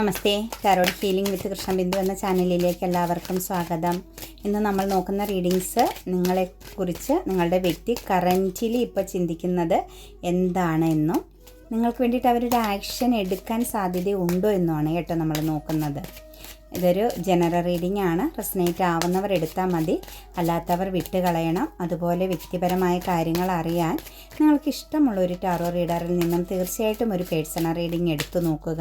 നമസ്തേ. കാരോട് healing വിത്ത് കൃഷ്ണബിന്ദു എന്ന ചാനലിലേക്ക് എല്ലാവർക്കും സ്വാഗതം. ഇന്ന് നമ്മൾ നോക്കുന്ന റീഡിങ്സ് നിങ്ങളെക്കുറിച്ച് നിങ്ങളുടെ വ്യക്തി കറന്റിലി ഇപ്പോൾ ചിന്തിക്കുന്നത് എന്താണ് എന്നും നിങ്ങൾക്ക് വേണ്ടിയിട്ട് അവരൊരു ആക്ഷൻ എടുക്കാൻ സാധ്യതയുണ്ടോ എന്നുമാണ് കേട്ടോ നമ്മൾ നോക്കുന്നത്. ഇതൊരു ജനറൽ റീഡിംഗ് ആണ്. റെസനേറ്റ് ആവുന്നവർ എടുത്താൽ മതി. അല്ലാത്തവർ വിട്ടുകളയണം അതുപോലെ വ്യക്തിപരമായ കാര്യങ്ങൾ അറിയാൻ നിങ്ങൾക്ക് ഇഷ്ടമുള്ള ഒരു ടാറോ റീഡറിൽ നിന്നും തീർച്ചയായിട്ടും ഒരു പേഴ്സണൽ റീഡിംഗ് എടുത്തു നോക്കുക.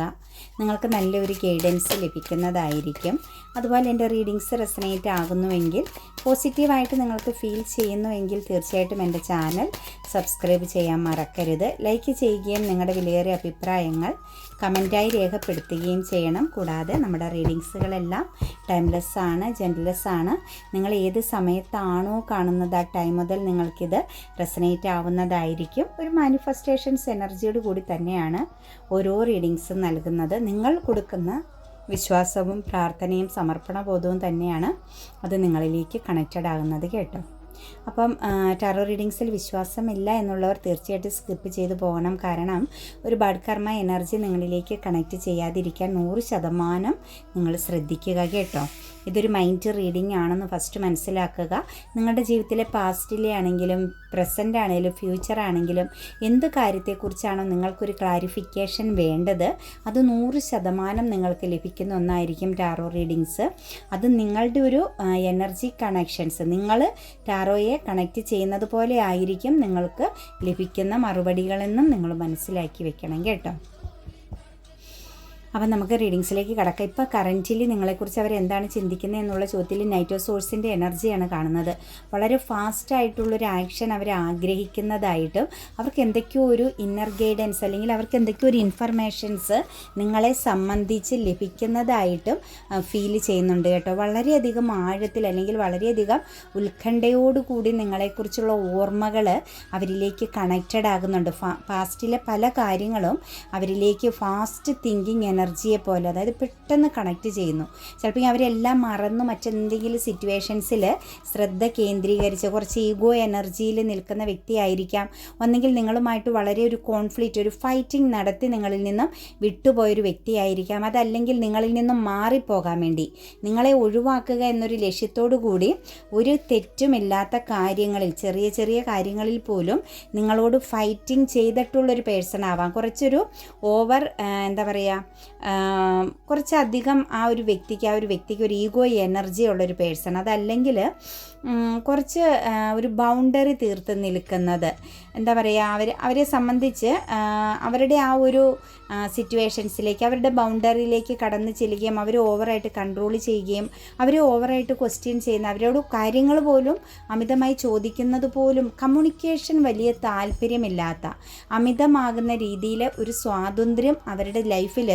നിങ്ങൾക്ക് നല്ലൊരു ഗൈഡൻസ് ലഭിക്കുന്നതായിരിക്കും. അതുപോലെ എന്റെ റീഡിങ്സ് റെസനേറ്റ് ആകുന്നുവെങ്കിൽ പോസിറ്റീവായിട്ട് നിങ്ങൾക്ക് ഫീൽ ചെയ്യുന്നുവെങ്കിൽ തീർച്ചയായിട്ടും എന്റെ ചാനൽ സബ്സ്ക്രൈബ് ചെയ്യാൻ മറക്കരുത്. ലൈക്ക് ചെയ്യുകയും നിങ്ങളുടെ വിലയേറിയ അഭിപ്രായങ്ങൾ കമന്റായി രേഖപ്പെടുത്തുകയും ചെയ്യണം. കൂടാതെ നമ്മുടെ റീഡിങ്സുകളെല്ലാം ടൈംലെസ് ആണ് ജെൻലെസ് ആണ് നിങ്ങൾ ഏത് സമയത്താണോ കാണുന്നത് ആ ടൈം മുതൽ നിങ്ങൾക്കിത് റെസനേറ്റ് ആവുന്നതായിരിക്കും ഒരു മാനിഫെസ്റ്റേഷൻസ് എനർജിയോട് കൂടി തന്നെയാണ് ഓരോ റീഡിങ്സും നൽകുന്നത്. നിങ്ങൾ കൊടുക്കുന്ന വിശ്വാസവും പ്രാർത്ഥനയും സമർപ്പണബോധവും തന്നെയാണ് അത് നിങ്ങളിലേക്ക് കണക്റ്റഡ് ആകുന്നത് കേട്ടോ. അപ്പം ടാറോ റീഡിങ്സിൽ വിശ്വാസമില്ല എന്നുള്ളവർ തീർച്ചയായിട്ടും സ്കിപ്പ് ചെയ്തു പോകണം. കാരണം ഒരു ബഡ്കർമ്മ എനർജി നിങ്ങളിലേക്ക് കണക്റ്റ് ചെയ്യാതിരിക്കാൻ നൂറ് ശതമാനം നിങ്ങൾ ശ്രദ്ധിക്കുക കേട്ടോ. ഇതൊരു മൈൻഡ് റീഡിംഗ് ആണെന്ന് ഫസ്റ്റ് മനസ്സിലാക്കുക. നിങ്ങളുടെ ജീവിതത്തിലെ പാസ്റ്റിലെ ആണെങ്കിലും പ്രസന്റ് ആണെങ്കിലും ഫ്യൂച്ചർ ആണെങ്കിലും എന്ത് കാര്യത്തെക്കുറിച്ചാണോ നിങ്ങൾക്കൊരു ക്ലാരിഫിക്കേഷൻ വേണ്ടത് അത് നൂറ് ശതമാനം നിങ്ങൾക്ക് ലഭിക്കുന്ന ഒന്നായിരിക്കും ടാറോ റീഡിങ്സ് അത് നിങ്ങളുടെ ഒരു എനർജി കണക്ഷൻസ് നിങ്ങൾ ടാറോയെ കണക്റ്റ് ചെയ്യുന്നത് പോലെ ആയിരിക്കും നിങ്ങൾക്ക് ലഭിക്കുന്ന മറുപടികളെന്നും നിങ്ങൾ മനസ്സിലാക്കി വെക്കണം കേട്ടോ. അപ്പം നമുക്ക് റീഡിങ്സിലേക്ക് കടക്കാം. ഇപ്പോൾ കറന്റിലി നിങ്ങളെക്കുറിച്ച് അവർ എന്താണ് ചിന്തിക്കുന്നത് എന്നുള്ള ചോദ്യത്തിൽ നൈറ്റോ സോഴ്സിന്റെ എനർജിയാണ് കാണുന്നത്. വളരെ ഫാസ്റ്റ് ആയിട്ടുള്ളൊരു ആക്ഷൻ അവർ ആഗ്രഹിക്കുന്നതായിട്ടും അവർക്ക് എന്തൊക്കെയോ ഒരു ഇന്നർ ഗൈഡൻസ് അല്ലെങ്കിൽ അവർക്ക് എന്തൊക്കെയോ ഒരു ഇൻഫർമേഷൻസ് നിങ്ങളെ സംബന്ധിച്ച് ലഭിക്കുന്നതായിട്ടും ഫീൽ ചെയ്യുന്നുണ്ട് കേട്ടോ. വളരെയധികം ആഴത്തിൽ അല്ലെങ്കിൽ വളരെയധികം ഉത്കണ്ഠയോടുകൂടി നിങ്ങളെക്കുറിച്ചുള്ള ഓർമ്മകൾ അവരിലേക്ക് കണക്റ്റഡ് ആകുന്നുണ്ട്. പാസ്റ്റിലെ പല കാര്യങ്ങളും അവരിലേക്ക് ഫാസ്റ്റ് തിങ്കിങ് എനർജിയെ പോലെ അതായത് പെട്ടെന്ന് കണക്ട് ചെയ്യുന്നു. ചിലപ്പോൾ അവരെല്ലാം മറന്നു മറ്റെന്തെങ്കിലും സിറ്റുവേഷൻസിൽ ശ്രദ്ധ കേന്ദ്രീകരിച്ച് കുറച്ച് ഈഗോ എനർജിയിൽ നിൽക്കുന്ന വ്യക്തിയായിരിക്കാം. ഒന്നെങ്കിൽ നിങ്ങളുമായിട്ട് വളരെ ഒരു കോൺഫ്ലിക്റ്റ് ഒരു ഫൈറ്റിംഗ് നടത്തി നിങ്ങളിൽ നിന്നും വിട്ടുപോയൊരു വ്യക്തിയായിരിക്കാം. അതല്ലെങ്കിൽ നിങ്ങളിൽ നിന്നും മാറിപ്പോകാൻ വേണ്ടി. നിങ്ങളെ ഒഴിവാക്കുക എന്നൊരു ലക്ഷ്യത്തോടു കൂടി ഒരു തെറ്റുമില്ലാത്ത കാര്യങ്ങളിൽ ചെറിയ ചെറിയ കാര്യങ്ങളിൽ പോലും നിങ്ങളോട് ഫൈറ്റിംഗ് ചെയ്തിട്ടുള്ളൊരു പേഴ്സൺ ആവാം. കുറച്ചൊരു ഓവർ എന്താ പറയുക കുറച്ചധികം ആ ഒരു വ്യക്തിക്ക് ആ ഒരു വ്യക്തിക്ക് ഒരു ഈഗോ എനർജി ഉള്ളൊരു പേഴ്സൺ. അതല്ലെങ്കിൽ കുറച്ച് ഒരു ബൗണ്ടറി തീർത്ത് നിൽക്കുന്നത്. എന്താ പറയുക അവർ അവരെ സംബന്ധിച്ച് അവരുടെ ആ ഒരു സിറ്റുവേഷൻസിലേക്ക് അവരുടെ ബൗണ്ടറിയിലേക്ക് കടന്നു ചെല്ലുകയും അവർ ഓവറായിട്ട് കൺട്രോൾ ചെയ്യുകയും അവരെ ഓവറായിട്ട് ക്വസ്റ്റ്യൻ ചെയ്യുന്ന അവരോട് കാര്യങ്ങൾ പോലും അമിതമായി ചോദിക്കുന്നത് പോലും കമ്മ്യൂണിക്കേഷൻ വലിയ താല്പര്യമില്ലാത്ത അമിതമാകുന്ന രീതിയിൽ ഒരു സ്വാതന്ത്ര്യം അവരുടെ ലൈഫിൽ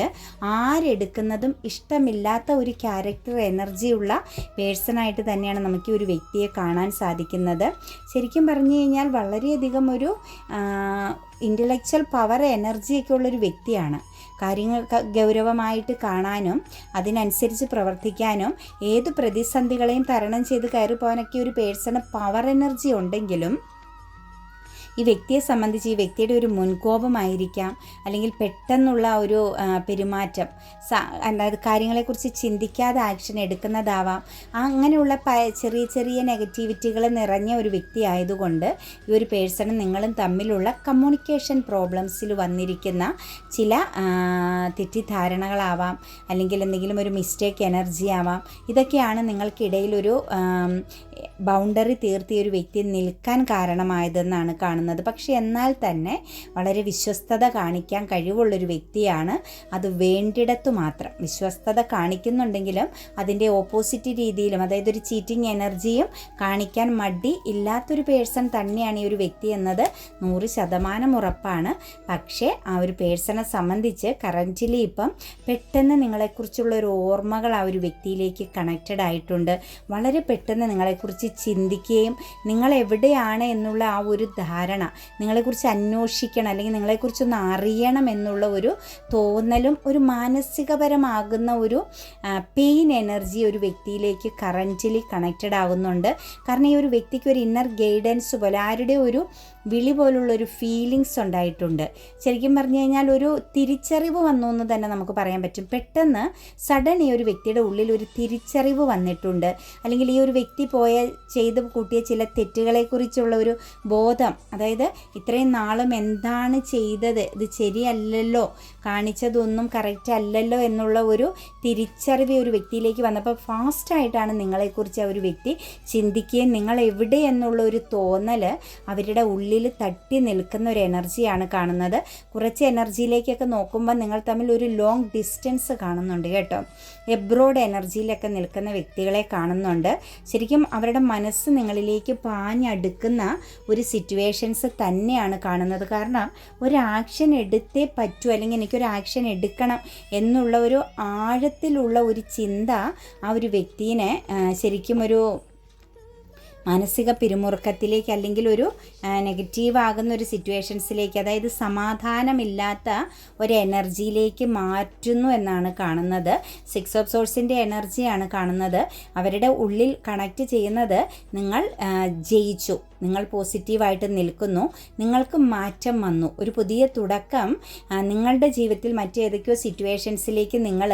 ആരെടുക്കുന്നതും ഇഷ്ടമില്ലാത്ത ഒരു ക്യാരക്ടർ എനർജിയുള്ള പേഴ്സണായിട്ട് തന്നെയാണ് നമുക്ക് ഒരു വ്യക്തിയെ കാണാൻ സാധിക്കുന്നത്. ശരിക്കും പറഞ്ഞു കഴിഞ്ഞാൽ വളരെയധികം ഒരു ഇന്റലക്ച്വൽ പവർ എനർജിയൊക്കെ ഉള്ളൊരു വ്യക്തിയാണ്. കാര്യങ്ങൾ ഗൗരവമായിട്ട് കാണാനും അതിനനുസരിച്ച് പ്രവർത്തിക്കാനും ഏത് പ്രതിസന്ധികളെയും തരണം ചെയ്ത് കയറി പോകാനൊക്കെ ഒരു പേഴ്സണ് പവർ എനർജി ഉണ്ടെങ്കിലും ഈ വ്യക്തിയെ സംബന്ധിച്ച് ഈ വ്യക്തിയുടെ ഒരു മുൻകോപമായിരിക്കാം. അല്ലെങ്കിൽ പെട്ടെന്നുള്ള ഒരു പെരുമാറ്റം അതായത് കാര്യങ്ങളെക്കുറിച്ച് ചിന്തിക്കാതെ ആക്ഷൻ എടുക്കുന്നതാവാം. അങ്ങനെയുള്ള ചെറിയ ചെറിയ നെഗറ്റിവിറ്റികൾ നിറഞ്ഞ ഒരു വ്യക്തി ആയതുകൊണ്ട് ഈ ഒരു പേഴ്സണും നിങ്ങളും തമ്മിലുള്ള കമ്മ്യൂണിക്കേഷൻ പ്രോബ്ലംസിൽ വന്നിരിക്കുന്ന ചില തെറ്റിദ്ധാരണകളാവാം. അല്ലെങ്കിൽ എന്തെങ്കിലും ഒരു മിസ്റ്റേക്ക് എനർജി ആവാം. ഇതൊക്കെയാണ് നിങ്ങൾക്കിടയിലൊരു ബൗണ്ടറി തീർത്തിയ ഒരു വ്യക്തി നിൽക്കാൻ കാരണമായതെന്നാണ് കാണുന്നത്. കാണുന്നത് പക്ഷേ എന്നാൽ തന്നെ വളരെ വിശ്വസ്തത കാണിക്കാൻ കഴിവുള്ളൊരു വ്യക്തിയാണ് അത് വേണ്ടിടത്തു മാത്രം. വിശ്വസ്തത കാണിക്കുന്നുണ്ടെങ്കിലും അതിന്റെ ഓപ്പോസിറ്റ് രീതിയിലും അതായത് ഒരു ചീറ്റിംഗ് എനർജിയും കാണിക്കാൻ മടി ഇല്ലാത്തൊരു പേഴ്സൺ തന്നെയാണ് ഈ ഒരു വ്യക്തി എന്നത് നൂറ് ശതമാനം ഉറപ്പാണ്. പക്ഷേ ആ ഒരു പേഴ്സണെ സംബന്ധിച്ച് കറന്റിലി ഇപ്പം പെട്ടെന്ന് നിങ്ങളെക്കുറിച്ചുള്ള ഒരു ഓർമ്മകൾ ആ ഒരു വ്യക്തിയിലേക്ക് കണക്റ്റഡ് ആയിട്ടുണ്ട്. വളരെ പെട്ടെന്ന് നിങ്ങളെക്കുറിച്ച് ചിന്തിക്കുകയും നിങ്ങൾ എവിടെയാണ് എന്നുള്ള ആ ഒരു ധാരണ ധാരണ നിങ്ങളെക്കുറിച്ച് അന്വേഷിക്കണം അല്ലെങ്കിൽ നിങ്ങളെക്കുറിച്ചൊന്ന് അറിയണം എന്നുള്ള ഒരു തോന്നലും ഒരു മാനസികപരമാകുന്ന ഒരു പെയിൻ എനർജി ഒരു വ്യക്തിയിലേക്ക് കറന്റിലി കണക്റ്റഡ് ആവുന്നുണ്ട്. കാരണം ഈ ഒരു വ്യക്തിക്ക് ഒരു ഇന്നർ ഗൈഡൻസ് പോലെ ആരുടെ ഒരു വിളി പോലുള്ള ഒരു ഫീലിങ്സ് ഉണ്ടായിട്ടുണ്ട്. ശരിക്കും പറഞ്ഞു കഴിഞ്ഞാൽ ഒരു തിരിച്ചറിവ് വന്നു എന്ന് തന്നെ നമുക്ക് പറയാൻ പറ്റും. പെട്ടെന്ന് സഡൻ ഈ ഒരു വ്യക്തിയുടെ ഉള്ളിൽ ഒരു തിരിച്ചറിവ് വന്നിട്ടുണ്ട്. അല്ലെങ്കിൽ ഈ ഒരു വ്യക്തി പോയ ചെയ്ത് കൂട്ടിയ ചില തെറ്റുകളെക്കുറിച്ചുള്ള ഒരു ബോധം അതായത് ഇത്രയും നാളും എന്താണ് ചെയ്തത്? ഇത് ശരിയല്ലല്ലോ. കാണിച്ചതൊന്നും കറക്റ്റ് അല്ലല്ലോ എന്നുള്ള ഒരു തിരിച്ചറിവ് ഒരു വ്യക്തിയിലേക്ക് വന്നപ്പോൾ ഫാസ്റ്റായിട്ടാണ് നിങ്ങളെക്കുറിച്ച് ആ ഒരു വ്യക്തി ചിന്തിക്കുകയും നിങ്ങൾ എവിടെ എന്നുള്ള ഒരു തോന്നൽ അവരുടെ ഉള്ളിൽ തട്ടി നിൽക്കുന്ന ഒരു എനർജിയാണ് കാണുന്നത്. കുറച്ച് എനർജിയിലേക്കൊക്കെ നോക്കുമ്പോൾ നിങ്ങൾ തമ്മിൽ ഒരു ലോങ് ഡിസ്റ്റൻസ് കാണുന്നുണ്ട് കേട്ടോ. എബ്രോഡ് എനർജിയിലൊക്കെ നിൽക്കുന്ന വ്യക്തികളെ കാണുന്നുണ്ട്. ശരിക്കും അവരുടെ മനസ്സ് നിങ്ങളിലേക്ക് പാഞ്ഞടുക്കുന്ന ഒരു സിറ്റുവേഷൻസ് തന്നെയാണ് കാണുന്നത്. കാരണം ഒരു ആക്ഷൻ എടുത്തേ പറ്റൂ അല്ലെങ്കിൽ എനിക്കൊരു ആക്ഷൻ എടുക്കണം എന്നുള്ള ഒരു ആഴത്തിലുള്ള ഒരു ചിന്ത ആ ഒരു വ്യക്തിനെ ശരിക്കും ഒരു മാനസിക പിരിമുറുക്കത്തിലേക്ക് അല്ലെങ്കിൽ ഒരു നെഗറ്റീവ് ആകുന്ന ഒരു സിറ്റുവേഷൻസിലേക്ക് അതായത് സമാധാനമില്ലാത്ത ഒരു എനർജിയിലേക്ക് മാറ്റുന്നു എന്നാണ് കാണുന്നത്. സിക്സ് ഓഫ് സോഴ്സിന്റെ എനർജിയാണ് കാണുന്നത്. അവരുടെ ഉള്ളിൽ കണക്റ്റ് ചെയ്യുന്നത് നിങ്ങൾ ജയിച്ചു. നിങ്ങൾ പോസിറ്റീവായിട്ട് നിൽക്കുന്നു. നിങ്ങൾക്ക് മാറ്റം വന്നു. ഒരു പുതിയ തുടക്കം. നിങ്ങളുടെ ജീവിതത്തിൽ മറ്റേതൊക്കെയോ സിറ്റുവേഷൻസിലേക്ക് നിങ്ങൾ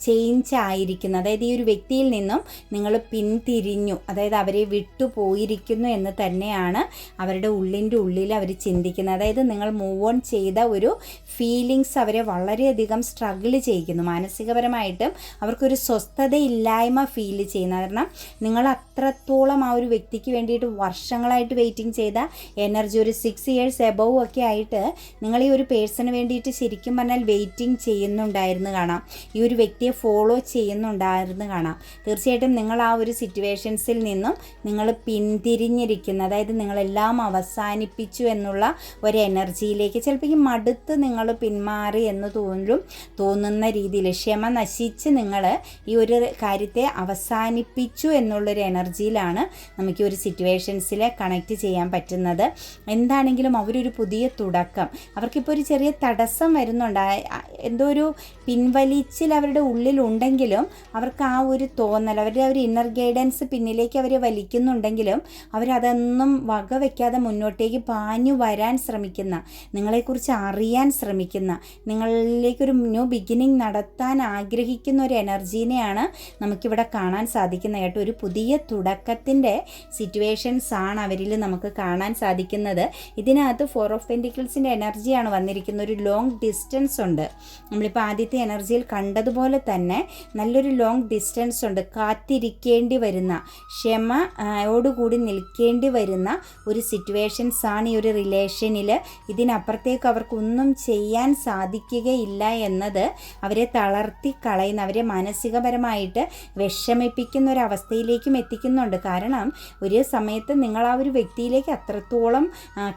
ചേഞ്ച് ആയിരിക്കുന്നു. അതായത് ഈ ഒരു വ്യക്തിയിൽ നിന്നും നിങ്ങൾ പിന്തിരിഞ്ഞു. അതായത് അവരെ വിട്ടുപോയിരിക്കുന്നു എന്ന് തന്നെയാണ് അവരുടെ ഉള്ളിന്റെ ഉള്ളിൽ അവർ ചിന്തിക്കുന്നത്. അതായത് നിങ്ങൾ മൂവ് ഓൺ ചെയ്ത ഒരു ഫീലിങ്സ് അവരെ വളരെയധികം സ്ട്രഗിൾ ചെയ്യിക്കുന്നു. മാനസികപരമായിട്ടും അവർക്കൊരു സ്വസ്ഥതയില്ലായ്മ ഫീൽ ചെയ്യുന്ന. കാരണം നിങ്ങൾ അത്രത്തോളം ആ ഒരു വ്യക്തിക്ക് വേണ്ടിയിട്ട് വർഷങ്ങളായിട്ട് വെയിറ്റിംഗ് ചെയ്ത എനർജി ഒരു സിക്സ് ഇയേഴ്സ് എബവ് ഒക്കെ ആയിട്ട് നിങ്ങൾ ഈ ഒരു പേഴ്സണ് വേണ്ടിയിട്ട് ശരിക്കും പറഞ്ഞാൽ വെയിറ്റിംഗ് ചെയ്യുന്നുണ്ടായിരുന്നു കാണാം. ഈ ഒരു വ്യക്തിയെ ഫോളോ ചെയ്യുന്നുണ്ടായിരുന്നു കാണാം. തീർച്ചയായിട്ടും നിങ്ങൾ ആ ഒരു സിറ്റുവേഷൻസിൽ നിന്നും നിങ്ങൾ പിന്തിരിഞ്ഞിരിക്കുന്ന. അതായത് നിങ്ങളെല്ലാം അവസാനിപ്പിച്ചു എന്നുള്ള ഒരു എനർജിയിലേക്ക് ചിലപ്പോൾ ഈ മടുത്ത് നിങ്ങൾ പിന്മാറി എന്ന് തോന്നും തോന്നുന്ന രീതിയിൽ ക്ഷമ നശിച്ച് നിങ്ങൾ ഈ ഒരു കാര്യത്തെ അവസാനിപ്പിച്ചു എന്നുള്ളൊരു എനർജിയിലാണ് നമുക്ക് ഈ ഒരു സിറ്റുവേഷൻസിൽ കണക്റ്റ് ചെയ്യാൻ പറ്റുന്നത്. എന്താണെങ്കിലും അവരൊരു പുതിയ തുടക്കം. അവർക്കിപ്പോൾ ഒരു ചെറിയ തടസ്സം വരുന്നുണ്ട്. എന്തോ ഒരു പിൻവലിച്ചിൽ അവരുടെ ഉള്ളിലുണ്ടെങ്കിലും അവർക്ക് ആ ഒരു തോന്നൽ അവരുടെ ഒരു ഇന്നർ ഗൈഡൻസ് പിന്നിലേക്ക് അവരെ വലിക്കുന്നുണ്ടെങ്കിലും അവരതൊന്നും വകവയ്ക്കാതെ മുന്നോട്ടേക്ക് പാഞ്ഞു വരാൻ ശ്രമിക്കുന്ന നിങ്ങളെക്കുറിച്ച് അറിയാൻ ശ്രമിക്കുന്ന നിങ്ങളിലേക്കൊരു ന്യൂ ബിഗിനിങ് നടത്താൻ ആഗ്രഹിക്കുന്ന ഒരു എനർജീനെയാണ് നമുക്കിവിടെ കാണാൻ സാധിക്കുന്നത് കേട്ടോ. ഒരു പുതിയ തുടക്കത്തിന്റെ സിറ്റുവേഷൻസ് ആണ് അവരിൽ നമുക്ക് കാണാൻ സാധിക്കുന്നത്. ഇതിനകത്ത് ഫോർ ഓഫ് പെന്റിക്കിൾസിന്റെ എനർജിയാണ് വന്നിരിക്കുന്നത്. ഒരു ലോങ് ഡിസ്റ്റൻസ് ഉണ്ട്. നമ്മളിപ്പോൾ ആദ്യത്തെ എനർജിയിൽ കണ്ടതുപോലെ തന്നെ നല്ലൊരു ലോങ് ഡിസ്റ്റൻസ് ഉണ്ട്. കാത്തിരിക്കേണ്ടി വരുന്ന ക്ഷമയോടുകൂടി നിൽക്കേണ്ടി വരുന്ന ഒരു സിറ്റുവേഷൻസ് ആണ് ഈ ഒരു റിലേഷനിൽ ഇതിനപ്പുറത്തേക്ക് അവർക്കൊന്നും ചെയ്യാൻ സാധിക്കുകയില്ല എന്നത് അവരെ തളർത്തി കളയുന്ന അവരെ മാനസികപരമായിട്ട് വിഷമിപ്പിക്കുന്ന ഒരു അവസ്ഥയിലേക്കും എത്തിക്കുന്നുണ്ട്. കാരണം ഒരു സമയത്ത് നിങ്ങൾ ആ ഒരു വ്യക്തിയിലേക്ക് അത്രത്തോളം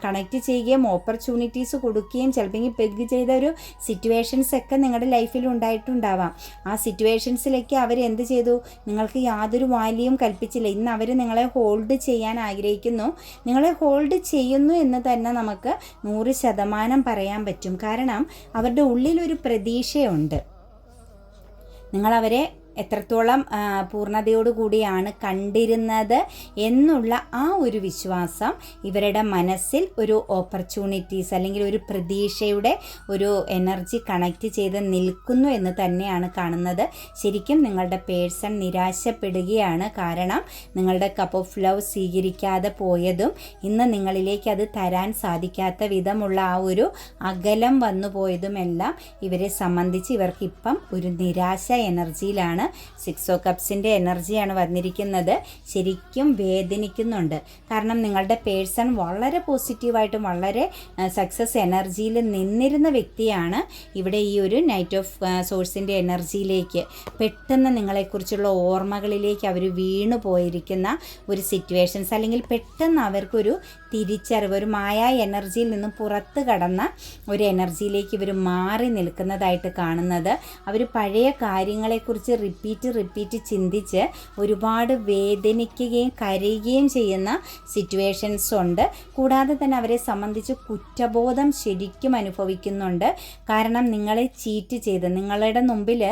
കണക്റ്റ് ചെയ്യുകയും ഓപ്പർച്യൂണിറ്റീസ് കൊടുക്കുകയും ചിലപ്പോൾ പെഗ് ചെയ്ത ഒരു സിറ്റുവേഷൻസ് ഒക്കെ നിങ്ങളുടെ ലൈഫിൽ ഉണ്ടായിട്ടുണ്ടാവാം. ആ സിറ്റുവേഷൻസിലേക്ക് അവർ എന്ത് ചെയ്തു? നിങ്ങൾക്ക് യാതൊരു വാല്യൂം കൽപ്പിച്ചില്ല. ഇന്ന് അവർ നിങ്ങളെ ഹോൾഡ് ചെയ്യാൻ ആഗ്രഹിക്കുന്നു. നിങ്ങളെ ഹോൾഡ് ചെയ്യുന്നു എന്ന് തന്നെ നമുക്ക് നൂറ് ശതമാനം പറയാൻ പറ്റും. കാരണം അവരുടെ ഉള്ളിലൊരു പ്രതീക്ഷയുണ്ട്. നിങ്ങളവരെ എത്രത്തോളം പൂർണതയോടുകൂടിയാണ് കണ്ടിരുന്നത് എന്നുള്ള ആ ഒരു വിശ്വാസം ഇവരുടെ മനസ്സിൽ ഒരു ഓപ്പർച്യൂണിറ്റീസ് അല്ലെങ്കിൽ ഒരു പ്രതീക്ഷയുടെ ഒരു എനർജി കണക്റ്റ് ചെയ്ത് നിൽക്കുന്നു എന്ന് തന്നെയാണ് കാണുന്നത്. ശരിക്കും നിങ്ങളുടെ പേഴ്സൺ നിരാശപ്പെടുകയാണ് കാരണം നിങ്ങളുടെ കപ്പ് ഓഫ് ലവ് സ്വീകരിക്കാതെ പോയതും ഇന്ന് നിങ്ങളിലേക്ക് അത് തരാൻ സാധിക്കാത്ത വിധമുള്ള ആ ഒരു അകലം വന്നു പോയതുമെല്ലാം ഇവരെ സംബന്ധിച്ച് ഇവർക്കിപ്പം ഒരു നിരാശ എനർജിയിലാണ് സിക്സ് ഓ കപ്സിന്റെ എനർജിയാണ് വന്നിരിക്കുന്നത്. ശരിക്കും വേദനിക്കുന്നുണ്ട്. കാരണം നിങ്ങളുടെ പേഴ്സൺ വളരെ പോസിറ്റീവായിട്ടും വളരെ സക്സസ് എനർജിയിൽ നിന്നിരുന്ന വ്യക്തിയാണ് ഇവിടെ ഈ ഒരു നൈറ്റ് ഓഫ് സോഴ്സിന്റെ എനർജിയിലേക്ക് പെട്ടെന്ന് നിങ്ങളെക്കുറിച്ചുള്ള ഓർമ്മകളിലേക്ക് അവർ വീണു പോയിരിക്കുന്ന ഒരു സിറ്റുവേഷൻസ് അല്ലെങ്കിൽ പെട്ടെന്ന് അവർക്കൊരു തിരിച്ചറിവ് ഒരു മായ എനർജിയിൽ നിന്നും പുറത്ത് കടന്ന ഒരു എനർജിയിലേക്ക് ഇവർ മാറി നിൽക്കുന്നതായിട്ട് കാണുന്നത്. അവർ പഴയ കാര്യങ്ങളെക്കുറിച്ച് റിപ്പീറ്റ് റിപ്പീറ്റ് ചിന്തിച്ച് ഒരുപാട് വേദനിക്കുകയും കരയുകയും ചെയ്യുന്ന സിറ്റുവേഷൻസ് ഉണ്ട്. കൂടാതെ തന്നെ അവരെ സംബന്ധിച്ച് കുറ്റബോധം ശരിക്കും അനുഭവിക്കുന്നുണ്ട്. കാരണം നിങ്ങളെ ചീറ്റ് ചെയ്ത് നിങ്ങളുടെ മുമ്പിൽ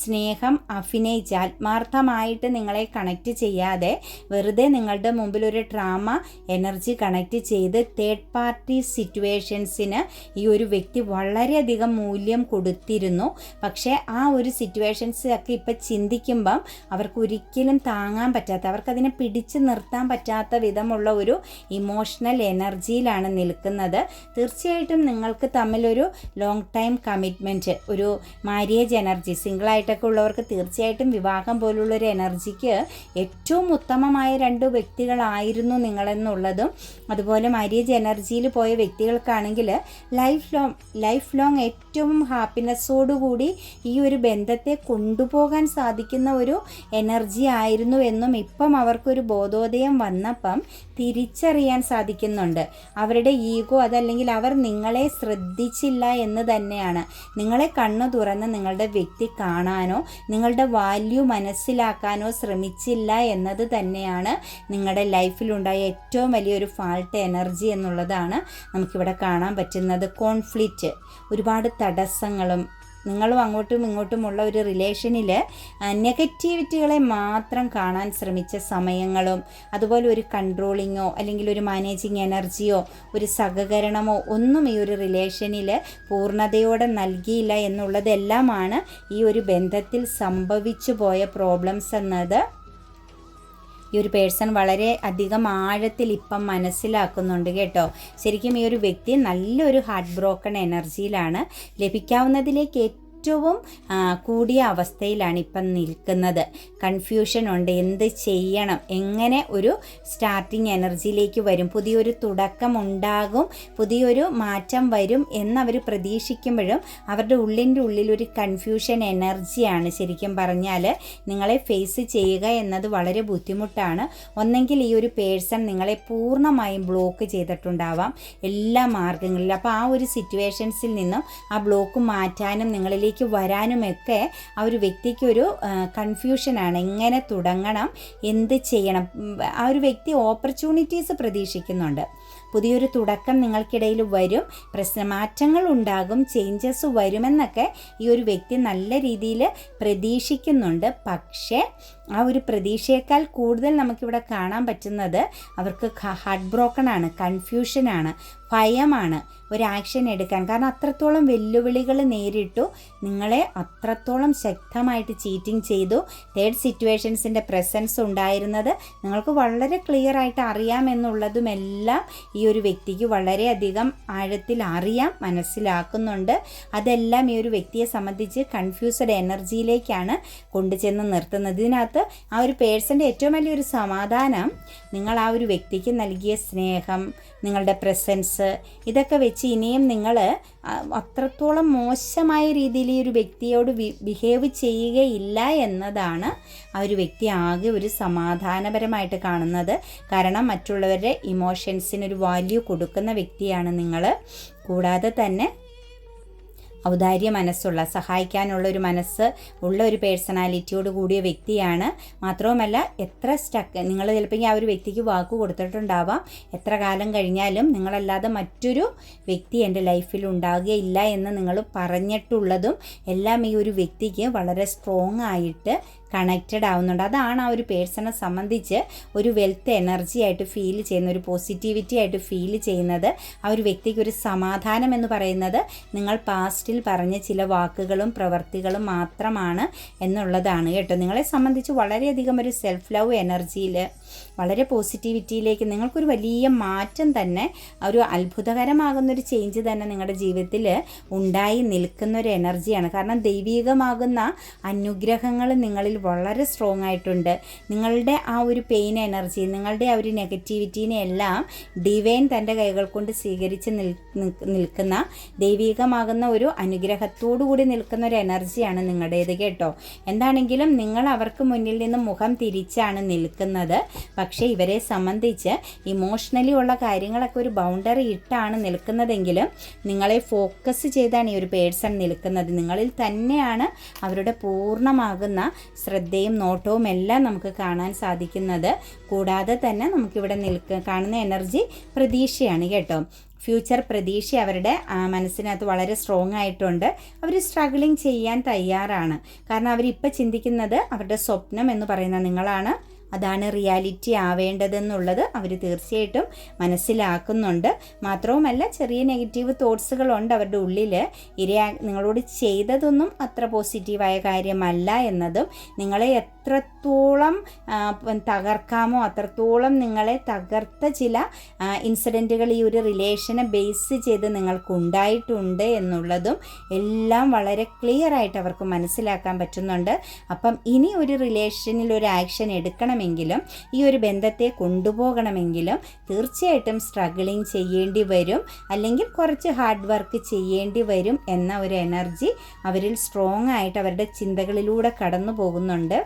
സ്നേഹം അഭിനയിച്ച് ആത്മാർത്ഥമായിട്ട് നിങ്ങളെ കണക്റ്റ് ചെയ്യാതെ വെറുതെ നിങ്ങളുടെ മുമ്പിൽ ഒരു ഡ്രാമ എനർജി കണക്റ്റ് ചെയ്ത് തേർഡ് പാർട്ടി സിറ്റുവേഷൻസിന് ഈ ഒരു വ്യക്തി വളരെയധികം മൂല്യം കൊടുത്തിരുന്നു. പക്ഷേ ആ ഒരു സിറ്റുവേഷൻസ് ഒക്കെ ഇപ്പം ചിന്തിക്കുമ്പം അവർക്ക് ഒരിക്കലും താങ്ങാൻ പറ്റാത്ത അവർക്കതിനെ പിടിച്ചു നിർത്താൻ പറ്റാത്ത വിധമുള്ള ഒരു ഇമോഷണൽ എനർജിയിലാണ് നിൽക്കുന്നത്. തീർച്ചയായിട്ടും നിങ്ങൾക്ക് തമ്മിലൊരു ലോങ് ടൈം കമ്മിറ്റ്മെന്റ് ഒരു മാരേജ് എനർജി സിംഗിളായിട്ടൊക്കെ ഉള്ളവർക്ക് തീർച്ചയായിട്ടും വിവാഹം പോലുള്ളൊരു എനർജിക്ക് ഏറ്റവും ഉത്തമമായ രണ്ട് വ്യക്തികളായിരുന്നു നിങ്ങളെന്നുള്ളതും അതുപോലെ മാരേജ് എനർജിയിൽ പോയ വ്യക്തികൾക്കാണെങ്കിൽ ലൈഫ് ലോങ് ലൈഫ് ലോങ് ഏറ്റവും ഹാപ്പിനെസ്സോടുകൂടി ഈ ഒരു ബന്ധത്തെ കൊണ്ടുപോകാൻ സാധിക്കുന്ന ഒരു എനർജി ആയിരുന്നു എന്നും ഇപ്പം അവർക്കൊരു ബോധോദയം വന്നപ്പം തിരിച്ചറിയാൻ സാധിക്കുന്നുണ്ട്. അവരുടെ ഈഗോ അതല്ലെങ്കിൽ അവർ നിങ്ങളെ ശ്രദ്ധിച്ചില്ല എന്ന് തന്നെയാണ്. നിങ്ങളെ കണ്ണു തുറന്ന് നിങ്ങളുടെ വ്യക്തി കാണാനോ നിങ്ങളുടെ വാല്യൂ മനസ്സിലാക്കാനോ ശ്രമിച്ചില്ല എന്നത് തന്നെയാണ് നിങ്ങളുടെ ലൈഫിലുണ്ടായ ഏറ്റവും വലിയൊരു ഫാൾട്ട് എനർജി എന്നുള്ളതാണ് നമുക്കിവിടെ കാണാൻ പറ്റുന്നത്. കോൺഫ്ലിക്റ്റ്. ഒരുപാട് തടസ്സങ്ങളും നിങ്ങളും അങ്ങോട്ടും ഇങ്ങോട്ടുമുള്ള ഒരു റിലേഷനിൽ നെഗറ്റിവിറ്റികളെ മാത്രം കാണാൻ ശ്രമിച്ച സമയങ്ങളും അതുപോലെ ഒരു കൺട്രോളിങ്ങോ അല്ലെങ്കിൽ ഒരു മാനേജിങ് എനർജിയോ ഒരു സഹകരണമോ ഒന്നും ഈ ഒരു റിലേഷനിൽ പൂർണതയോടെ നൽകിയില്ല എന്നുള്ളതെല്ലാമാണ് ഈ ഒരു ബന്ധത്തിൽ സംഭവിച്ചു പോയ പ്രോബ്ലംസ് എന്നത്. ഈ ഒരു പേഴ്സൺ വളരെ അധികം ആഴത്തിൽ ഇപ്പം മനസ്സിലാക്കുന്നുണ്ട് കേട്ടോ. ശരിക്കും ഈ ഒരു വ്യക്തി നല്ലൊരു ഹാർട്ട് ബ്രോക്കൺ എനർജിയിലാണ് ലഭിക്കാവുന്നതിലേക്ക് ഏറ്റവും കൂടിയ അവസ്ഥയിലാണ് ഇപ്പം നിൽക്കുന്നത്. കൺഫ്യൂഷൻ ഉണ്ട്. എന്ത് ചെയ്യണം? എങ്ങനെ ഒരു സ്റ്റാർട്ടിങ് എനർജിയിലേക്ക് വരും? പുതിയൊരു തുടക്കം ഉണ്ടാകും. പുതിയൊരു മാറ്റം വരും എന്നവർ പ്രതീക്ഷിക്കുമ്പോഴും അവരുടെ ഉള്ളിന്റെ ഉള്ളിലൊരു കൺഫ്യൂഷൻ എനർജിയാണ് ശരിക്കും പറഞ്ഞാൽ നിങ്ങളെ ഫേസ് ചെയ്യുക എന്നത് വളരെ ബുദ്ധിമുട്ടാണ്. ഒന്നെങ്കിൽ ഈ ഒരു പേഴ്സൺ നിങ്ങളെ പൂർണമായും ബ്ലോക്ക് ചെയ്തിട്ടുണ്ടാവാം. എല്ലാ മാർഗങ്ങളിലും. അപ്പോൾ ആ ഒരു സിറ്റുവേഷൻസിൽ നിന്നും ആ ബ്ലോക്ക് മാറ്റാനും നിങ്ങളിലേക്ക് ഇതിലേക്ക് വരാനുമൊക്കെ ആ ഒരു വ്യക്തിക്ക് ഒരു കൺഫ്യൂഷനാണ് എങ്ങനെ തുടങ്ങണം? എന്ത് ചെയ്യണം? ആ ഒരു വ്യക്തി ഓപ്പർച്യൂണിറ്റീസ് പ്രതീക്ഷിക്കുന്നുണ്ട്. പുതിയൊരു തുടക്കം നിങ്ങൾക്കിടയിൽ വരും. പ്രശ്നമാറ്റങ്ങൾ ഉണ്ടാകും. ചേഞ്ചസ് വരുമെന്നൊക്കെ ഈ ഒരു വ്യക്തി നല്ല രീതിയിൽ പ്രതീക്ഷിക്കുന്നുണ്ട്. പക്ഷേ ആ ഒരു പ്രതീക്ഷയേക്കാൾ കൂടുതൽ നമുക്കിവിടെ കാണാൻ പറ്റുന്നത് അവർക്ക് ഹാർട്ട് ബ്രോക്കൺ ആണ് കൺഫ്യൂഷനാണ് ഭയമാണ്. ഒരു ആക്ഷൻ എടുക്കാൻ. കാരണം അത്രത്തോളം വെല്ലുവിളികൾ നേരിട്ടു. നിങ്ങളെ അത്രത്തോളം ശക്തമായിട്ട് ചീറ്റിംഗ് ചെയ്തു. തേർഡ് സിറ്റുവേഷൻസിന്റെ പ്രസൻസ് ഉണ്ടായിരുന്നത് നിങ്ങൾക്ക് വളരെ ക്ലിയർ ആയിട്ട് അറിയാമെന്നുള്ളതുമെല്ലാം ഈ ഒരു വ്യക്തിക്ക് വളരെയധികം ആഴത്തിൽ അറിയാം മനസ്സിലാക്കുന്നുണ്ട്. അതെല്ലാം ഈ ഒരു വ്യക്തിയെ സംബന്ധിച്ച് കൺഫ്യൂസ്ഡ് എനർജിയിലേക്കാണ് കൊണ്ടുചെന്ന് നിർത്തുന്നത്. ഇതിനകത്ത് ആ ഒരു പേഴ്സന്റെ ഏറ്റവും വലിയൊരു സമാധാനം നിങ്ങൾ ആ ഒരു വ്യക്തിക്ക് നൽകിയ സ്നേഹം നിങ്ങളുടെ പ്രസൻസ് ഇതൊക്കെ വെച്ച് ഇനിയും നിങ്ങൾ അത്രത്തോളം മോശമായ രീതിയിൽ ഈ ഒരു വ്യക്തിയോട് ബിഹേവ് ചെയ്യുകയില്ല എന്നതാണ് ആ ഒരു വ്യക്തി ആകെ ഒരു സമാധാനപരമായിട്ട് കാണുന്നത്. കാരണം മറ്റുള്ളവരുടെ ഇമോഷൻസിനൊരു വാല്യൂ കൊടുക്കുന്ന വ്യക്തിയാണ് നിങ്ങൾ. കൂടാതെ തന്നെ ഔദാര്യ മനസ്സുള്ള സഹായിക്കാനുള്ള ഒരു മനസ്സ് ഉള്ള ഒരു പേഴ്സണാലിറ്റിയോട് കൂടിയ വ്യക്തിയാണ്. മാത്രവുമല്ല എത്ര സ്റ്റക്ക് നിങ്ങൾ ചിലപ്പോൾ ആ ഒരു വ്യക്തിക്ക് വാക്ക് കൊടുത്തിട്ടുണ്ടാവാം. എത്ര കാലം കഴിഞ്ഞാലും നിങ്ങളല്ലാതെ മറ്റൊരു വ്യക്തി എന്റെ ലൈഫിൽ ഉണ്ടാകുകയില്ല എന്ന് നിങ്ങൾ പറഞ്ഞിട്ടുള്ളതും എല്ലാം ഈ ഒരു വ്യക്തിക്ക് വളരെ സ്ട്രോങ് ആയിട്ട് കണക്റ്റഡ് ആവുന്നുണ്ട്. അതാണ് ആ ഒരു പേഴ്സണെ സംബന്ധിച്ച് ഒരു വെൽത്ത് എനർജി ആയിട്ട് ഫീൽ ചെയ്യുന്ന ഒരു പോസിറ്റിവിറ്റി ആയിട്ട് ഫീൽ ചെയ്യുന്നത് ആ ഒരു വ്യക്തിക്ക് ഒരു സമാധാനം എന്ന് പറയുന്നത് നിങ്ങൾ പാസ്റ്റിൽ പറഞ്ഞ ചില വാക്കുകളും പ്രവർത്തികളും മാത്രമാണ് എന്നുള്ളതാണ് കേട്ടോ. നിങ്ങളെ സംബന്ധിച്ച് വളരെയധികം ഒരു സെൽഫ് ലവ് എനർജിയിൽ വളരെ പോസിറ്റിവിറ്റിയിലേക്ക് നിങ്ങൾക്കൊരു വലിയ മാറ്റം തന്നെ ഒരു അത്ഭുതകരമാകുന്നൊരു ചേഞ്ച് തന്നെ നിങ്ങളുടെ ജീവിതത്തിൽ ഉണ്ടായി നിൽക്കുന്ന ഒരു എനർജിയാണ് കാരണം ദൈവീകമാകുന്ന അനുഗ്രഹങ്ങൾ നിങ്ങളിൽ വളരെ സ്ട്രോങ് ആയിട്ടുണ്ട്. നിങ്ങളുടെ ആ ഒരു പെയിൻ എനർജി നിങ്ങളുടെ ആ ഒരു നെഗറ്റിവിറ്റീനെ എല്ലാം ഡിവൈൻ തന്റെ കൈകൾ കൊണ്ട് സ്വീകരിച്ച് നിൽക്കുന്ന ദൈവീകമാകുന്ന ഒരു അനുഗ്രഹത്തോടു കൂടി നിൽക്കുന്ന ഒരു എനർജിയാണ് നിങ്ങളുടേത് കേട്ടോ. എന്താണെങ്കിലും നിങ്ങൾ അവർക്ക് മുന്നിൽ നിന്ന് മുഖം തിരിച്ചാണ് നിൽക്കുന്നത്. പക്ഷേ ഇവരെ സംബന്ധിച്ച് ഇമോഷണലി ഉള്ള കാര്യങ്ങളൊക്കെ ഒരു ബൗണ്ടറി ഇട്ടാണ് നിൽക്കുന്നതെങ്കിലും നിങ്ങളെ ഫോക്കസ് ചെയ്താണ് ഈ ഒരു പേഴ്സൺ നിൽക്കുന്നത്. നിങ്ങളിൽ തന്നെയാണ് അവരുടെ പൂർണമാകുന്ന ശ്രദ്ധയും നോട്ടവും എല്ലാം നമുക്ക് കാണാൻ സാധിക്കുന്നത്. കൂടാതെ തന്നെ നമുക്കിവിടെ നിൽക്ക കാണുന്ന എനർജി പ്രതീക്ഷയാണ് കേട്ടോ. ഫ്യൂച്ചർ പ്രതീക്ഷ അവരുടെ മനസ്സിനകത്ത് വളരെ സ്ട്രോങ് ആയിട്ടുണ്ട്. അവർ സ്ട്രഗിളിങ് ചെയ്യാൻ തയ്യാറാണ്. കാരണം അവരിപ്പോൾ ചിന്തിക്കുന്നത് അവരുടെ സ്വപ്നം എന്ന് പറയുന്ന നിങ്ങളാണ്. അതാണ് റിയാലിറ്റി ആവേണ്ടതെന്നുള്ളത് അവർ തീർച്ചയായിട്ടും മനസ്സിലാക്കുന്നുണ്ട്. മാത്രവുമല്ല ചെറിയ നെഗറ്റീവ് തോട്ട്സുകളുണ്ട് അവരുടെ ഉള്ളിൽ ഇരയാ നിങ്ങളോട് ചെയ്തതൊന്നും അത്ര പോസിറ്റീവായ കാര്യമല്ല എന്നതും നിങ്ങളെ എത്രത്തോളം തകർക്കാമോ അത്രത്തോളം നിങ്ങളെ തകർത്ത ചില ഇൻസിഡന്റുകൾ ഈ ഒരു റിലേഷനെ ബേസ് ചെയ്ത് നിങ്ങൾക്കുണ്ടായിട്ടുണ്ട് എന്നുള്ളതും എല്ലാം വളരെ ക്ലിയർ ആയിട്ട് അവർക്ക് മനസ്സിലാക്കാൻ പറ്റുന്നുണ്ട്. അപ്പം ഇനി ഒരു റിലേഷനിൽ ഒരു ആക്ഷൻ എടുക്കണമെങ്കിലും ഈ ഒരു ബന്ധത്തെ കൊണ്ടുപോകണമെങ്കിലും തീർച്ചയായിട്ടും സ്ട്രഗിളിങ് ചെയ്യേണ്ടി വരും. അല്ലെങ്കിൽ കുറച്ച് ഹാർഡ് വർക്ക് ചെയ്യേണ്ടി വരും എന്ന ഒരു എനർജി അവരിൽ സ്ട്രോങ് ആയിട്ട് അവരുടെ ചിന്തകളിലൂടെ കടന്നു പോകുന്നുണ്ട്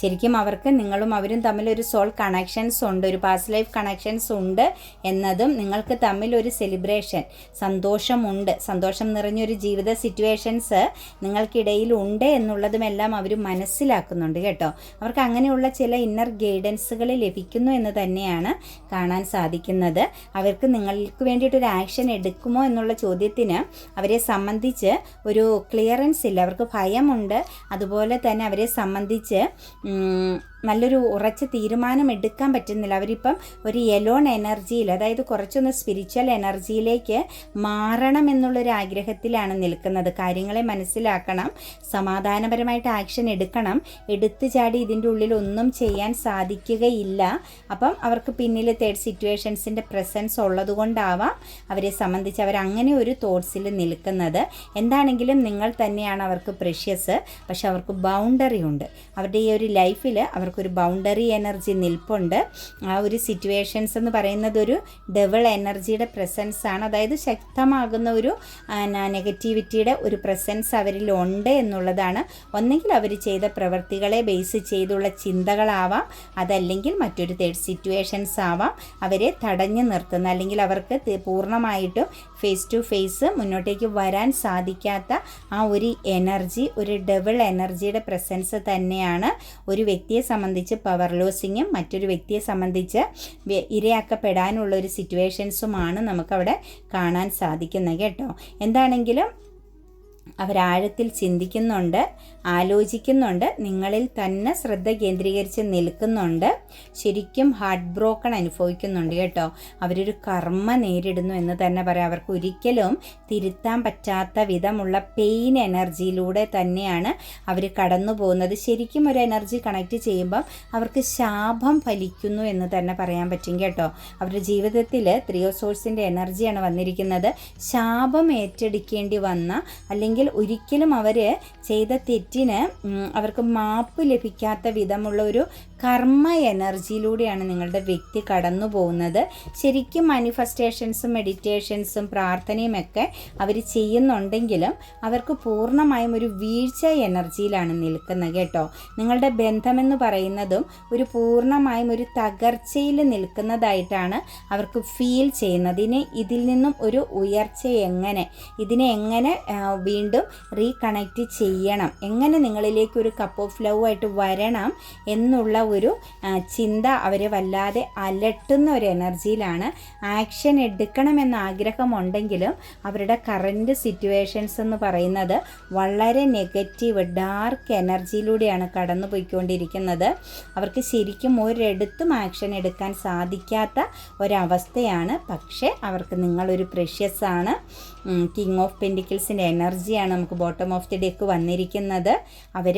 ശരിക്കും അവർക്ക് നിങ്ങളും അവരും തമ്മിൽ ഒരു സോൾ കണക്ഷൻസ് ഉണ്ട് ഒരു പാസ് ലൈഫ് കണക്ഷൻസ് ഉണ്ട് എന്നതും നിങ്ങൾക്ക് തമ്മിൽ ഒരു സെലിബ്രേഷൻ സന്തോഷമുണ്ട്. സന്തോഷം നിറഞ്ഞൊരു ജീവിത സിറ്റുവേഷൻസ് നിങ്ങൾക്കിടയിൽ ഉണ്ട് എന്നുള്ളതുമെല്ലാം അവർ മനസ്സിലാക്കുന്നുണ്ട് കേട്ടോ. അവർക്ക് അങ്ങനെയുള്ള ചില ഇന്നർ ഗൈഡൻസുകൾ ലഭിക്കുന്നു എന്ന് തന്നെയാണ് കാണാൻ സാധിക്കുന്നത്. അവർക്ക് നിങ്ങൾക്ക് വേണ്ടിയിട്ടൊരു ആക്ഷൻ എടുക്കുമോ എന്നുള്ള ചോദ്യത്തിന് അവരെ സംബന്ധിച്ച് ഒരു ക്ലിയറൻസ് ഇല്ല. അവർക്ക് ഭയമുണ്ട്. അതുപോലെ തന്നെ അവരെ സംബന്ധിച്ച് 嗯 നല്ലൊരു ഉറച്ച തീരുമാനം എടുക്കാൻ പറ്റുന്നില്ല. അവരിപ്പം ഒരു യെലോൺ എനർജിയിൽ അതായത് കുറച്ചൊന്ന് സ്പിരിച്വൽ എനർജിയിലേക്ക് മാറണം എന്നുള്ളൊരു ആഗ്രഹത്തിലാണ് നിൽക്കുന്നത്. കാര്യങ്ങളെ മനസ്സിലാക്കണം സമാധാനപരമായിട്ട് ആക്ഷൻ എടുക്കണം. എടുത്തു ചാടി ഇതിന്റെ ഉള്ളിൽ ഒന്നും ചെയ്യാൻ സാധിക്കുകയില്ല. അപ്പം അവർക്ക് പിന്നിൽ തേർഡ് സിറ്റുവേഷൻസിന്റെ പ്രസൻസ് ഉള്ളതുകൊണ്ടാവാം അവരെ സംബന്ധിച്ച് അവർ അങ്ങനെ ഒരു തോട്ട്സിൽ നിൽക്കുന്നത്. എന്താണെങ്കിലും നിങ്ങൾ തന്നെയാണ് അവർക്ക് പ്രഷ്യസ് പക്ഷെ അവർക്ക് ബൗണ്ടറി ഉണ്ട്. അവരുടെ ഈ ഒരു ലൈഫിൽ അവർക്കൊരു ബൗണ്ടറി എനർജി നിൽപ്പുണ്ട്. ആ ഒരു സിറ്റുവേഷൻസ് എന്ന് പറയുന്നത് ഒരു ഡെവൾ എനർജിയുടെ പ്രസൻസ് ആണ്. അതായത് ശക്തമാകുന്ന ഒരു നെഗറ്റിവിറ്റിയുടെ ഒരു പ്രസൻസ് അവരിൽ ഉണ്ട് എന്നുള്ളതാണ്. ഒന്നെങ്കിൽ അവർ ചെയ്ത പ്രവൃത്തികളെ ബേസ് ചെയ്തുള്ള ചിന്തകളാവാം. അതല്ലെങ്കിൽ മറ്റൊരു തേർഡ് സിറ്റുവേഷൻസ് ആവാം. അവരെ തടഞ്ഞു നിർത്തുന്ന അല്ലെങ്കിൽ അവർക്ക് പൂർണമായിട്ടും ഫേസ് ടു ഫേസ് മുന്നോട്ടേക്ക് വരാൻ സാധിക്കാത്ത ആ ഒരു എനർജി ഒരു ഡബിൾ എനർജിയുടെ പ്രസൻസ് തന്നെയാണ് ഒരു വ്യക്തിയെ സംബന്ധിച്ച് പവർ ലോസിങ്ങും മറ്റൊരു വ്യക്തിയെ സംബന്ധിച്ച് ഇരയാക്കപ്പെടാനുള്ള ഒരു സിറ്റുവേഷൻസുമാണ് നമുക്കവിടെ കാണാൻ സാധിക്കുന്നത് കേട്ടോ. എന്താണെങ്കിലും അവരാഴത്തിൽ ചിന്തിക്കുന്നുണ്ട് ആലോചിക്കുന്നുണ്ട് നിങ്ങളിൽ തന്നെ ശ്രദ്ധ കേന്ദ്രീകരിച്ച് നിൽക്കുന്നുണ്ട് ശരിക്കും ഹാർട്ട് ബ്രോക്കൺ അനുഭവിക്കുന്നുണ്ട് കേട്ടോ. അവരൊരു കർമ്മ നേരിടുന്നു എന്ന് തന്നെ പറയാം. അവർക്ക് ഒരിക്കലും തിരുത്താൻ പറ്റാത്ത വിധമുള്ള പെയിൻ എനർജിയിലൂടെ തന്നെയാണ് അവർ കടന്നു പോകുന്നത്. ശരിക്കും ഒരു എനർജി കണക്ട് ചെയ്യുമ്പം അവർക്ക് ശാപം ഫലിക്കുന്നു എന്ന് തന്നെ പറയാൻ പറ്റും കേട്ടോ. അവരുടെ ജീവിതത്തിൽ ത്രിയോ സോഴ്സിന്റെ എനർജിയാണ് വന്നിരിക്കുന്നത്. ശാപം ഏറ്റെടുക്കേണ്ടി വന്ന അല്ലെങ്കിൽ ഒരിക്കലും അവർ ചെയ്ത തെറ്റിന് അവർക്ക് മാപ്പ് ലഭിക്കാത്ത വിധമുള്ള ഒരു കർമ്മ എനർജിയിലൂടെയാണ് നിങ്ങളുടെ വ്യക്തി കടന്നു പോകുന്നത്. ശരിക്കും മാനിഫെസ്റ്റേഷൻസും മെഡിറ്റേഷൻസും പ്രാർത്ഥനയും ഒക്കെ അവർ ചെയ്യുന്നുണ്ടെങ്കിലും അവർക്ക് പൂർണമായും ഒരു വീഴ്ച എനർജിയിലാണ് നിൽക്കുന്നത് കേട്ടോ. നിങ്ങളുടെ ബന്ധമെന്ന് പറയുന്നതും ഒരു പൂർണമായും ഒരു തകർച്ചയിൽ നിൽക്കുന്നതായിട്ടാണ് അവർക്ക് ഫീൽ ചെയ്യുന്നത്. ഇനി ഇതിൽ നിന്നും ഒരു ഉയർച്ച എങ്ങനെ ഇതിനെ എങ്ങനെ വീണ്ടും റീകണക്റ്റ് ചെയ്യണം എങ്ങനെ നിങ്ങളിലേക്ക് ഒരു കപ്പ് ഓഫ് ലവ് ആയിട്ട് വരണം എന്നുള്ള ഒരു ചിന്ത അവരെ വല്ലാതെ അലട്ടുന്ന ഒരു എനർജിയിലാണ്. ആക്ഷൻ എടുക്കണമെന്ന ആഗ്രഹമുണ്ടെങ്കിലും അവരുടെ കറന്റ് സിറ്റുവേഷൻസ് എന്ന് പറയുന്നത് വളരെ നെഗറ്റീവ് ഡാർക്ക് എനർജിയിലൂടെയാണ് കടന്നു പോയിക്കൊണ്ടിരിക്കുന്നത് അവർക്ക് ശരിക്കും ഒരിടത്തും ആക്ഷൻ എടുക്കാൻ സാധിക്കാത്ത ഒരവസ്ഥയാണ്. പക്ഷേ അവർക്ക് നിങ്ങളൊരു പ്രഷ്യസ് ആണ്. കിങ് ഓഫ് പെൻഡിക്കിൾസിന്റെ എനർജിയാണ് നമുക്ക് ബോട്ടം ഓഫ് ദി ഡെക്ക് വന്നിരിക്കുന്നത്. അവർ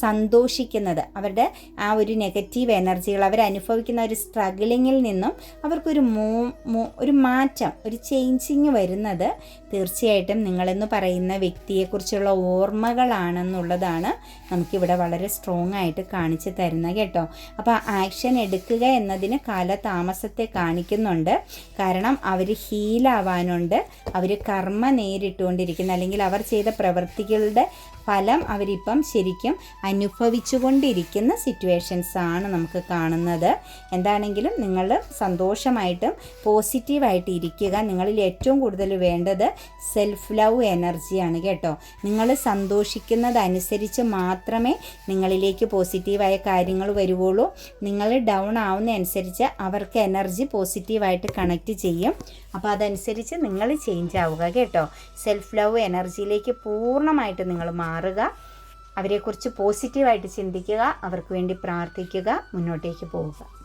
സന്തോഷിക്കുന്നത്. അവരുടെ ആ ഒരു നെഗറ്റീവ് എനർജികൾ അവർ അനുഭവിക്കുന്ന ഒരു സ്ട്രഗിളിങ്ങിൽ നിന്നും അവർക്കൊരു മോ ഒരു മാറ്റം ഒരു ചേഞ്ചിങ് വരുന്നത് തീർച്ചയായിട്ടും നിങ്ങളെന്ന് പറയുന്ന വ്യക്തിയെക്കുറിച്ചുള്ള ഓർമ്മകളാണെന്നുള്ളതാണ് നമുക്കിവിടെ വളരെ സ്ട്രോങ് ആയിട്ട് കാണിച്ചു തരുന്ന കേട്ടോ. അപ്പോൾ ആക്ഷൻ എടുക്കുക എന്നതിന് കാലതാമസത്തെ കാണിക്കുന്നുണ്ട്. കാരണം അവർ ഹീലാവാനുണ്ട് അവർ കർമ്മ നേരിട്ടുകൊണ്ടിരിക്കുന്ന. അല്ലെങ്കിൽ അവർ ചെയ്ത പ്രവൃത്തികളുടെ ഫലം അവരിപ്പം ശരിക്കും അനുഭവിച്ചുകൊണ്ടിരിക്കുന്ന സിറ്റുവേഷൻസ് ആണ് നമുക്ക് കാണുന്നത്. എന്താണെങ്കിലും നിങ്ങൾ സന്തോഷമായിട്ടും പോസിറ്റീവായിട്ട് ഇരിക്കുക. നിങ്ങളിൽ ഏറ്റവും കൂടുതൽ വേണ്ടത് സെൽഫ് ലവ് എനർജിയാണ് കേട്ടോ. നിങ്ങൾ സന്തോഷിക്കുന്നതനുസരിച്ച് മാത്രമേ നിങ്ങളിലേക്ക് പോസിറ്റീവായ കാര്യങ്ങൾ വരുവുള്ളൂ. നിങ്ങൾ ഡൗൺ ആവുന്ന അനുസരിച്ച് അവർക്ക് എനർജി പോസിറ്റീവായിട്ട് കണക്റ്റ് ചെയ്യും. അപ്പോൾ അതനുസരിച്ച് നിങ്ങൾ ചേഞ്ച് ആവുക കേട്ടോ. സെൽഫ് ലവ് എനർജിയിലേക്ക് പൂർണമായിട്ട് നിങ്ങൾ മാറുക. അവരെക്കുറിച്ച് പോസിറ്റീവായിട്ട് ചിന്തിക്കുക. അവർക്ക് വേണ്ടി പ്രാർത്ഥിക്കുക. മുന്നോട്ടേക്ക് പോവുക.